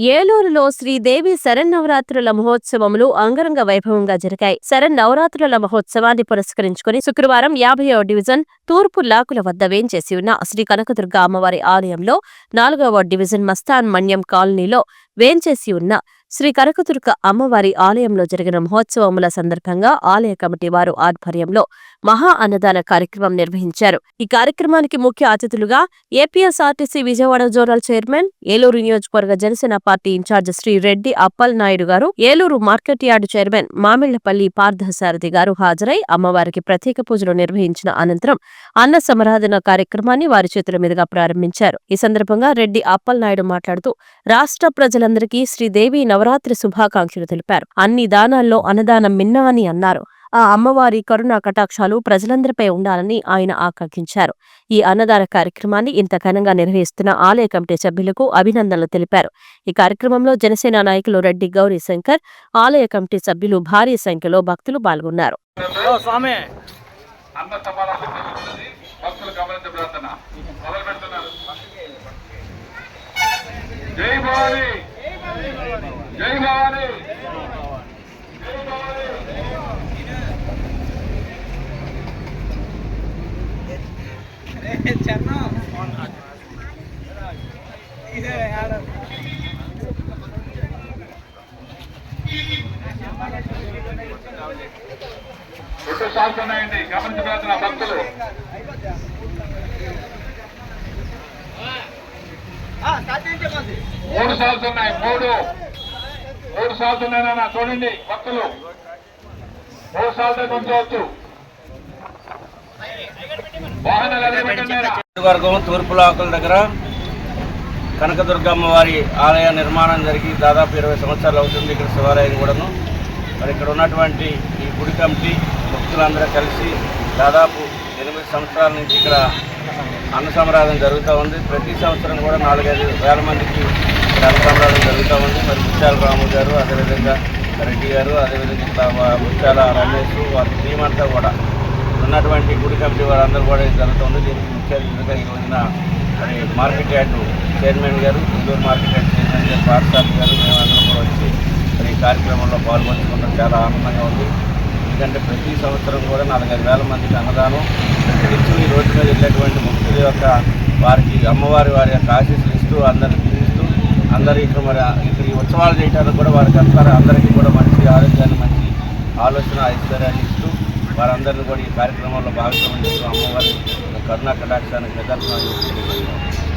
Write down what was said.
ఏలూరులో శ్రీదేవి శరన్నవరాత్రుల మహోత్సవములు అంగరంగ వైభవంగా జరిగాయి. శరన్నవరాత్రుల మహోత్సవాన్ని పురస్కరించుకుని శుక్రవారం యాభైవ డివిజన్ తూర్పు లాకుల వద్ద వేంచేసి ఉన్న శ్రీ కనకదుర్గ అమ్మవారి ఆలయంలో నాలుగవ డివిజన్ మస్తాన్ మన్యం కాలనీలో వేంచేసి ఉన్న శ్రీ కనకదుర్గ అమ్మవారి ఆలయంలో జరిగిన మహోత్సవముల సందర్భంగా ఆలయ కమిటీ వారు ఆధ్వర్యంలో మహా అన్నదాన కార్యక్రమం నిర్వహించారు. ఈ కార్యక్రమానికి ముఖ్య అతిథులుగా APSRTC Vijayawada zonal chairman Eluru నియోజకవర్గ జనసేన పార్టీ ఇన్ఛార్జ్ శ్రీ రెడ్డి అప్పల్ నాయుడు గారు Eluru market yard chairman Mamillapalli Parthasarathi గారు హాజరై అమ్మవారికి ప్రత్యేక పూజలు నిర్వహించిన అనంతరం అన్న సమరాధన కార్యక్రమాన్ని వారి చేతుల మీదుగా ప్రారంభించారు. ఈ సందర్భంగా రెడ్డి అప్పల్ నాయుడు మాట్లాడుతూ రాష్ట్ర ప్రజలందరికీ శ్రీదేవి నవరాత్రి శుభాకాంక్షలు తెలిపారు. అన్ని దానాల్లో అన్నదానం మిన్నా అని అన్నారు. ఆ అమ్మవారి కరుణా కటాక్షాలు ప్రజలందరిపై ఉండాలని ఆయన ఆకాంక్షించారు. ఈ అన్నదాన కార్యక్రమాన్ని ఇంత ఘనంగా నిర్వహిస్తున్న ఆలయ కమిటీ సభ్యులకు అభినందనలు తెలిపారు. ఈ కార్యక్రమంలో జనసేన నాయకులు రెడ్డి గౌరీ శంకర్ ఆలయ కమిటీ సభ్యులు భారీ సంఖ్యలో భక్తులు పాల్గొన్నారు. ఓ స్వామి అన్న సమాధానం జరుగుతుంది భక్తులు గమనించబడుతున్న మొదలు పెడుతున్నారు జై భవాని జై భవాని. రెండు గమనించబడుతున్న భక్తులు. మూడు సార్లు ఉన్నాయి మూడు. మూడు సార్లు చూడండి భక్తులు. మూడు సార్లు ఉంచవచ్చు వర్గం తూర్పు లోకల దగ్గర కనకదుర్గమ్మ వారి ఆలయ నిర్మాణం జరిగి దాదాపు ఇరవై సంవత్సరాలు అవుతుంది ఇక్కడ శివాలయం కూడాను. మరి ఇక్కడ ఉన్నటువంటి ఈ గుడి కమిటీ భక్తులందరూ కలిసి దాదాపు ఎనిమిది సంవత్సరాల నుంచి ఇక్కడ అన్న సంరాధన జరుగుతూ ఉంది. ప్రతి సంవత్సరం కూడా నాలుగైదు వేల మందికి కార్యక్రమాలు జరుగుతూ ఉంది మరి ముత్యాల రాము గారు అదేవిధంగా రెడ్డి గారు అదేవిధంగా ఇట్లా ముత్యాల రమేష్ వారి టీం అంతా కూడా ఉన్నటువంటి గుడి కమిటీ వారందరూ కూడా ఇది జరుగుతుంది. దీనికి ముఖ్య అతిథిగా ఈ రోజున మరి మార్కెట్ యార్డ్ చైర్మన్ గారు గుంటూరు మార్కెట్ యార్డ్ చైర్మన్ గారు పాఠశాల గారు మేమందరం కూడా వచ్చి మరి ఈ కార్యక్రమంలో పాల్గొంచుకుంటాం. చాలా ఆనందంగా ఉంది. ఎందుకంటే ప్రతి సంవత్సరం కూడా నాలుగైదు వేల మందికి అన్నదానం. ప్రతినిత్యం ఈ రోజు మీద వెళ్ళేటువంటి భక్తుల యొక్క వారికి అమ్మవారి వారి యొక్క ఆశీస్సులు ఇస్తూ అందరికి అందరూ ఇక్కడ మరి ఇక్కడ ఈ ఉత్సవాలు చేయడానికి కూడా వారికి అందరూ అందరికీ కూడా మంచి ఆరోగ్యాన్ని మంచి ఆలోచన ఐశ్వర్యాన్ని ఇస్తూ వారందరినీ కూడా ఈ కార్యక్రమంలో భాగస్వామ్యం చేస్తూ అమ్మవారి కరుణా కటాక్షాన్ని ప్రదర్శన